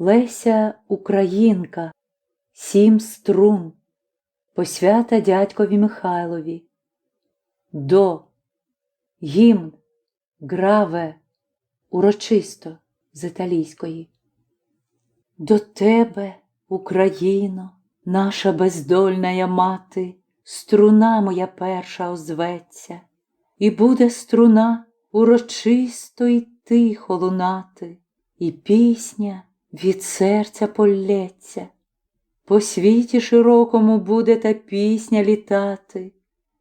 Леся Українка, сім струн, посвята дядькові Михайлові. До гімн граве урочисто з італійської. До тебе, Україно, наша бездольна мати, струна моя перша озветься, і буде струна урочисто й тихо лунати, і пісня від серця полється. По світі широкому буде та пісня літати,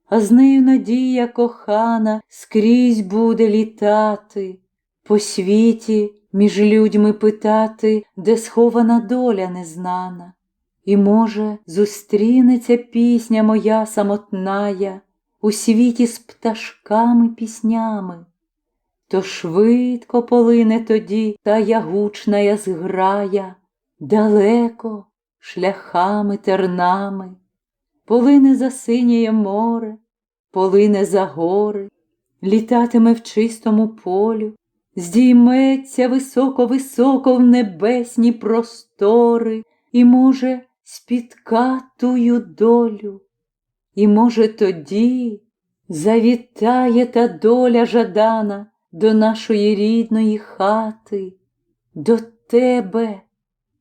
а з нею надія кохана скрізь буде літати, по світі між людьми питати, де схована доля незнана. І, може, зустрінеться пісня моя самотная у світі з пташками піснями, то швидко полине тоді та ягучна зграя, далеко шляхами тернами, полине за синє море, полине за гори, літатиме в чистому полю, здійметься високо-високо в небесні простори, і, може, спітка тую долю, і, може, тоді завітає та доля жадана до нашої рідної хати, до тебе,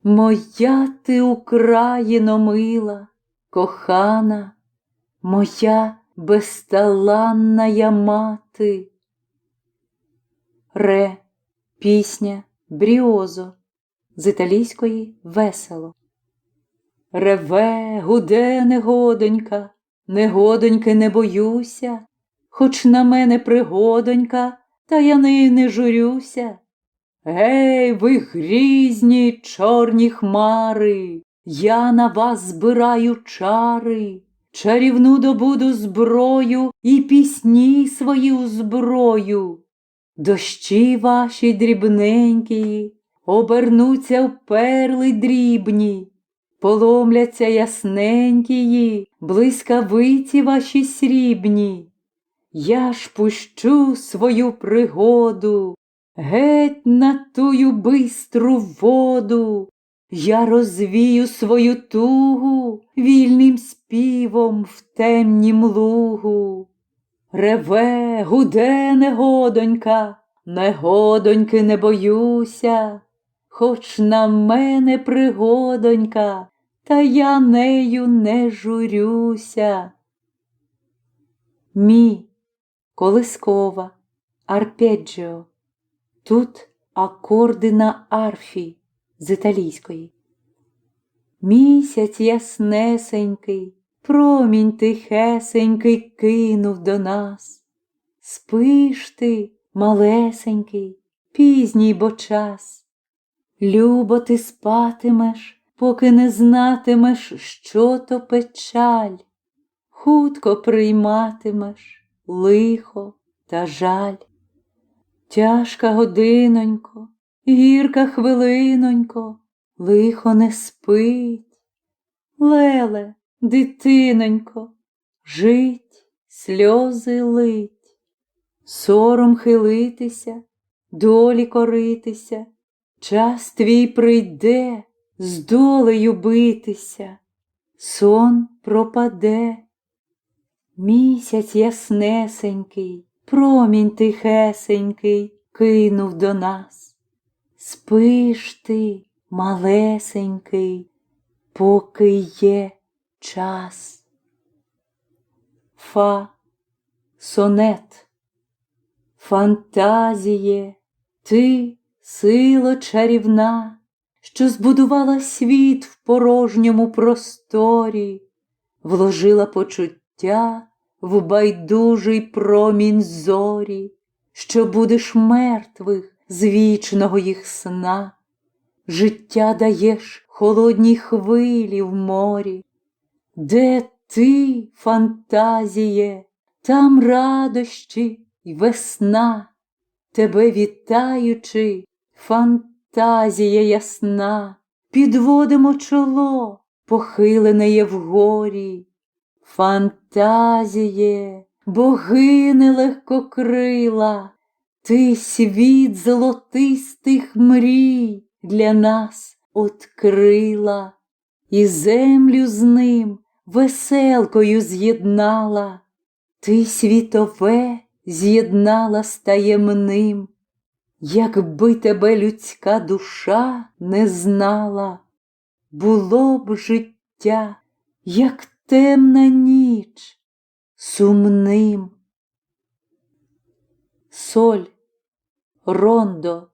моя ти Україно мила, кохана, моя безталанна мати. Ре, пісня Бріозо з італійської весело. Реве, гуде негодонька, негодоньки не боюся, хоч на мене пригодонька, та я нею не журюся. Гей, ви грізні чорні хмари, я на вас збираю чари, чарівну добуду зброю і пісні свої зброю. Дощі ваші дрібненькі, обернуться в перли дрібні, поломляться ясненькі, блискавиці ваші срібні. Я ж пущу свою пригоду, геть на тую бистру воду, я розвію свою тугу вільним співом в темнім лугу. Реве, гуде негодонька, негодоньки не боюся, хоч на мене пригодонька, та я нею не журюся. Мі, колискова, арпеджіо. Тут акорди на арфі з італійської. Місяць яснесенький, промінь тихесенький кинув до нас. Спиш ти, малесенький, пізній бо час. Любо ти спатимеш, поки не знатимеш, що то печаль, хутко прийматимеш лихо та жаль. Тяжка годинонько, гірка хвилинонько, лихо не спить. Леле, дитинонько, жить, сльози лить, сором хилитися, долі коритися, час твій прийде, з долею битися, сон пропаде. Місяць яснесенький, промінь тихесенький кинув до нас. Спиш ти, малесенький, поки є час. Фа, сонет, фантазіє, ти, сила чарівна, що збудувала світ в порожньому просторі, вложила почуття в байдужий промінь зорі, що будеш мертвих з вічного їх сна, життя даєш холодній хвилі в морі, де ти, фантазіє, там радощі й весна, тебе вітаючи, фантазія ясна, підводимо чоло, похилене є вгорі. Фантазіє, богине легкокрила, ти світ золотистих мрій для нас открила, і землю з ним веселкою з'єднала, ти світове з'єднала з таємним, якби тебе людська душа не знала, було б життя, як темна ніч, сумним. Соль, рондо,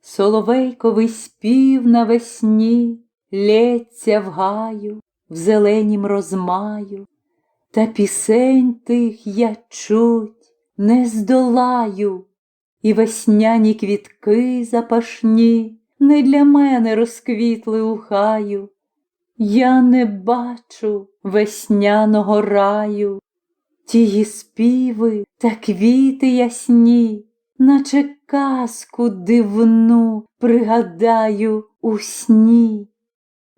соловейковий спів навесні лється в гаю, в зеленім розмаю, та пісень тих я чуть не здолаю, і весняні квітки запашні не для мене розквітли у хаю. Я не бачу весняного раю, тії співи та квіти ясні, наче казку дивну пригадаю у сні.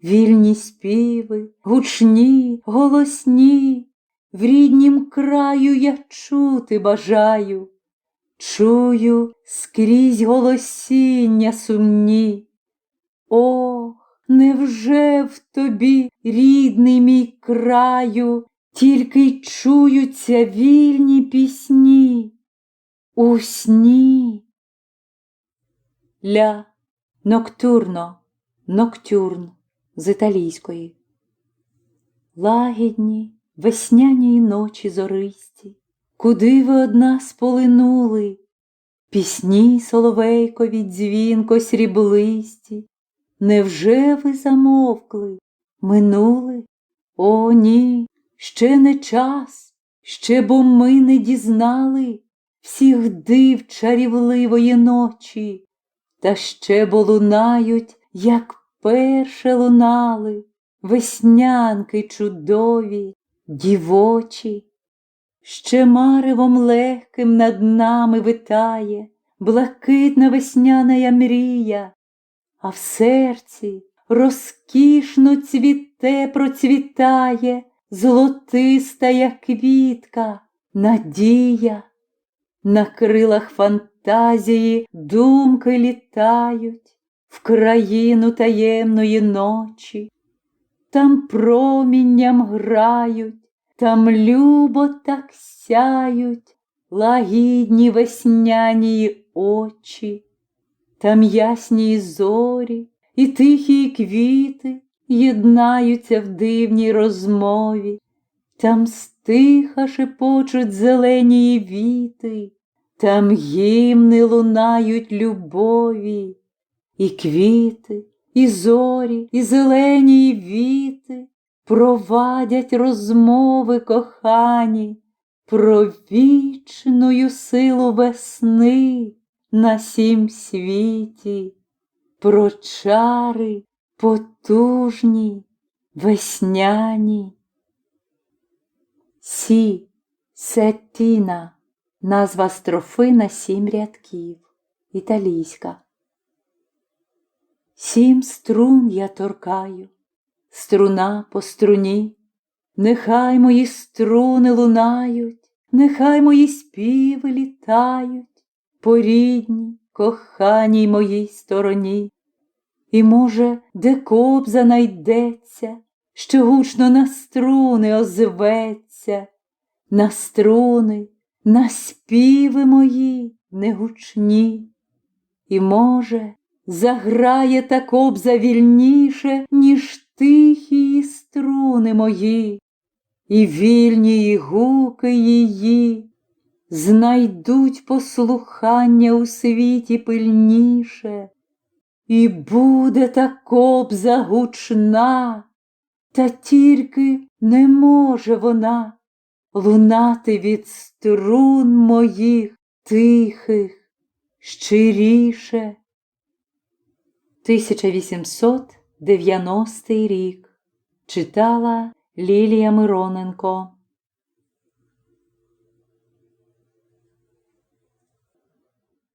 Вільні співи, гучні, голосні, в ріднім краю я чути бажаю, чую скрізь голосіння сумні. Ох, невже в тобі, рідний мій краю, тільки й чуються вільні пісні? У сні. Ля ноктурно, ноктюрн з італійської. Лагідні весняні ночі зористі, куди ви од нас полинули? Пісні соловейкові дзвінко сріблисті, невже ви замовкли, минули? О, ні, ще не час, ще бо ми не дізнали всіх див чарівливої ночі, та ще бо лунають, як перше лунали, веснянки чудові, дівочі. Ще маревом легким над нами витає блакитна весняна мрія, а в серці розкішно цвіте процвітає золотистая квітка, надія. На крилах фантазії думки літають в країну таємної ночі, там промінням грають, там любо так сяють лагідні весняні очі, там ясні і зорі і тихі квіти єднаються в дивній розмові, там стиха шепочуть зелені віти, там гімни лунають любові, і квіти, і зорі, і зелені віти провадять розмови кохані про вічную силу весни на сім світі, про чари потужні, весняні. Сі, сеттіна, назва строфи на сім рядків, італійська. Сім струн я торкаю, струна по струні, нехай мої струни лунають, нехай мої співи літають по рідній, коханій моїй стороні. І, може, де кобза найдеться, що гучно на струни озветься, на струни, на співи мої негучні. І, може, заграє та кобза вільніше, ніж тихі струни мої, і вільні гуки її знайдуть послухання у світі пильніше. І буде та кобза гучна, та тільки не може вона лунати від струн моїх тихих щиріше. 1890 рік читала Лілія Мироненко